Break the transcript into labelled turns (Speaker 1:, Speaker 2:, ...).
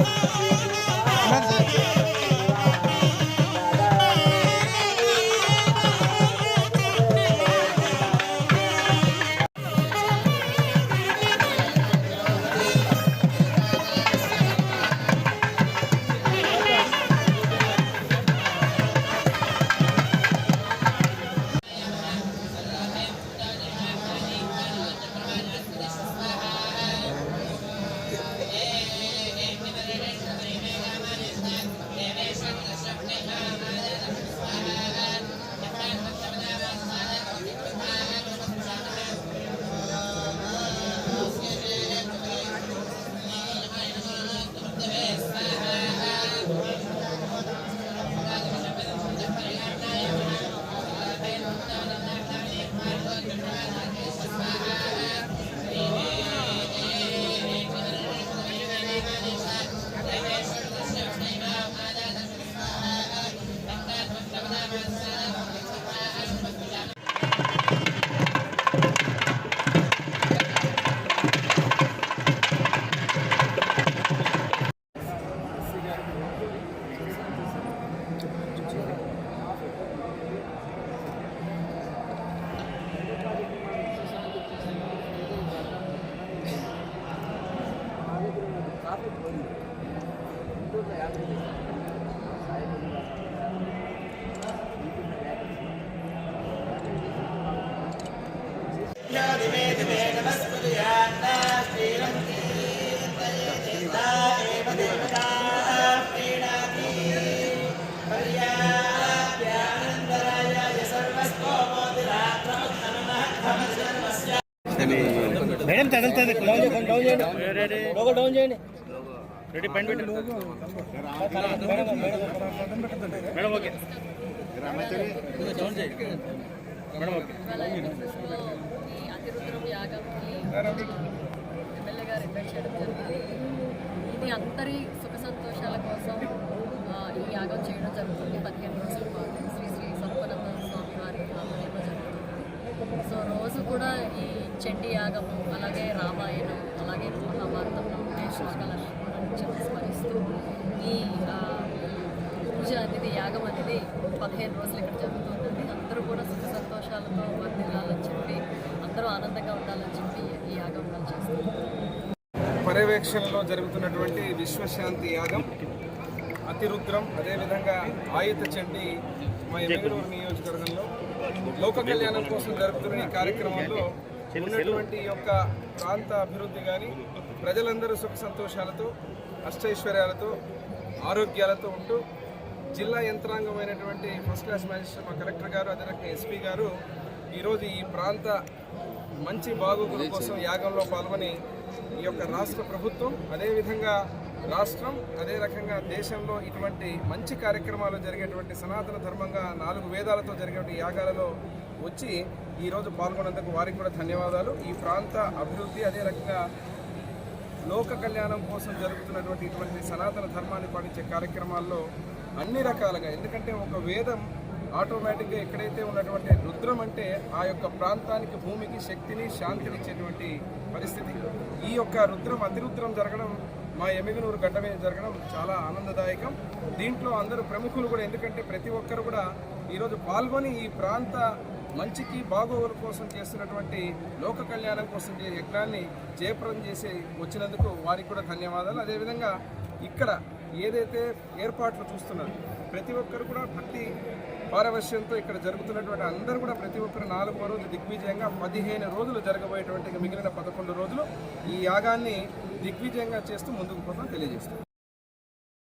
Speaker 1: من madam తగులుతుంది. Down చేయండి. Down చేయండి. డౌన్ చేయండి. రెడీ పైన పెట్టి మేడం ఓకే. Madam okay.
Speaker 2: అతిరుద్రం యాగంకి ఎమ్మెల్యే గారు ఇన్వైట్ చేయడం జరిగింది ఇది అందరి సుఖ సంతోషాల కోసం ఈ యాగం చేయడం జరుగుతుంది. పదిహేను రోజుల పాటు శ్రీ శ్రీ సర్వనంద స్వామి వారి ఆధ్వర్యంలో జరుగుతుంది. సో రోజు కూడా ఈ చండీ యాగము అలాగే రామాయణం అలాగే మహాభారతంలో ఉండే స్మరిస్తూ ఈ పూజ అనేది యాగం అనేది పదిహేను రోజులు ఇక్కడ జరుగుతుందండి అందరూ కూడా సుఖ సంతోషాలతో వర్దిల్లాలని చెప్పి అందరూ ఆనందంగా ఉండాలని చెప్పి ఈ యాగం చేస్తారు
Speaker 3: పర్యవేక్షణలో జరుగుతున్నటువంటి విశ్వశాంతి యాగం అతిరుద్రం అదేవిధంగా ఆయుధ చండి మా ఎమ్మెల్యేరు నియోజకవర్గంలో లోక కళ్యాణం కోసం జరుగుతున్న ఈ కార్యక్రమంలో ఉన్నటువంటి యొక్క ప్రాంత అభివృద్ధి కానీ ప్రజలందరూ సుఖ సంతోషాలతో అష్టైశ్వర్యాలతో ఆరోగ్యాలతో ఉంటూ జిల్లా యంత్రాంగమైనటువంటి ఫస్ట్ క్లాస్ మ్యాజిస్ట్రేట్ మా కలెక్టర్ గారు అదే రకంగా ఎస్పీ గారు ఈరోజు ఈ ప్రాంత మంచి బాగోగుల కోసం యాగంలో పాల్గొని ఈ యొక్క రాష్ట్ర ప్రభుత్వం అదేవిధంగా రాష్ట్రం అదే రకంగా దేశంలో ఇటువంటి మంచి కార్యక్రమాలు జరిగేటువంటి సనాతన ధర్మంగా నాలుగు వేదాలతో జరిగేటువంటి యాగాలలో వచ్చి ఈరోజు పాల్గొన్నందుకు వారికి కూడా ధన్యవాదాలు. ఈ ప్రాంత అభివృద్ధి అదే రకంగా లోక కళ్యాణం కోసం జరుగుతున్నటువంటి ఇటువంటి సనాతన ధర్మాన్ని పాటించే కార్యక్రమాల్లో అన్ని రకాలుగా ఎందుకంటే ఒక వేదం ఆటోమేటిక్గా ఎక్కడైతే ఉన్నటువంటి రుద్రం అంటే ఆ యొక్క ప్రాంతానికి భూమికి శక్తిని శాంతిని ఇచ్చేటువంటి పరిస్థితి. ఈ యొక్క రుద్రం అతిరుద్రం జరగడం మా ఎమిగనూరు గడ్డ మీద జరగడం చాలా ఆనందదాయకం. దీంట్లో అందరూ ప్రముఖులు కూడా ఎందుకంటే ప్రతి ఒక్కరు కూడా ఈరోజు పాల్గొని ఈ ప్రాంత మంచికి బాగోగుల కోసం చేస్తున్నటువంటి లోక కళ్యాణం కోసం చే- యజ్ఞాన్ని జయప్రదం చేసి వచ్చినందుకు వారికి కూడా ధన్యవాదాలు. అదేవిధంగా ఇక్కడ ఏదైతే ఏర్పాట్లు చూస్తున్నారు ప్రతి ఒక్కరు కూడా భక్తి పారవశ్యంతో ఇక్కడ జరుగుతున్నటువంటి అందరూ కూడా ప్రతి ఒక్కరు నాలుగో రోజు దిగ్విజయంగా పదిహేను రోజులు జరగబోయేటువంటి మిగిలిన పదకొండు రోజులు ఈ యాగాన్ని దిగ్విజయంగా చేస్తూ ముందుకు పోతాం తెలియజేస్తాం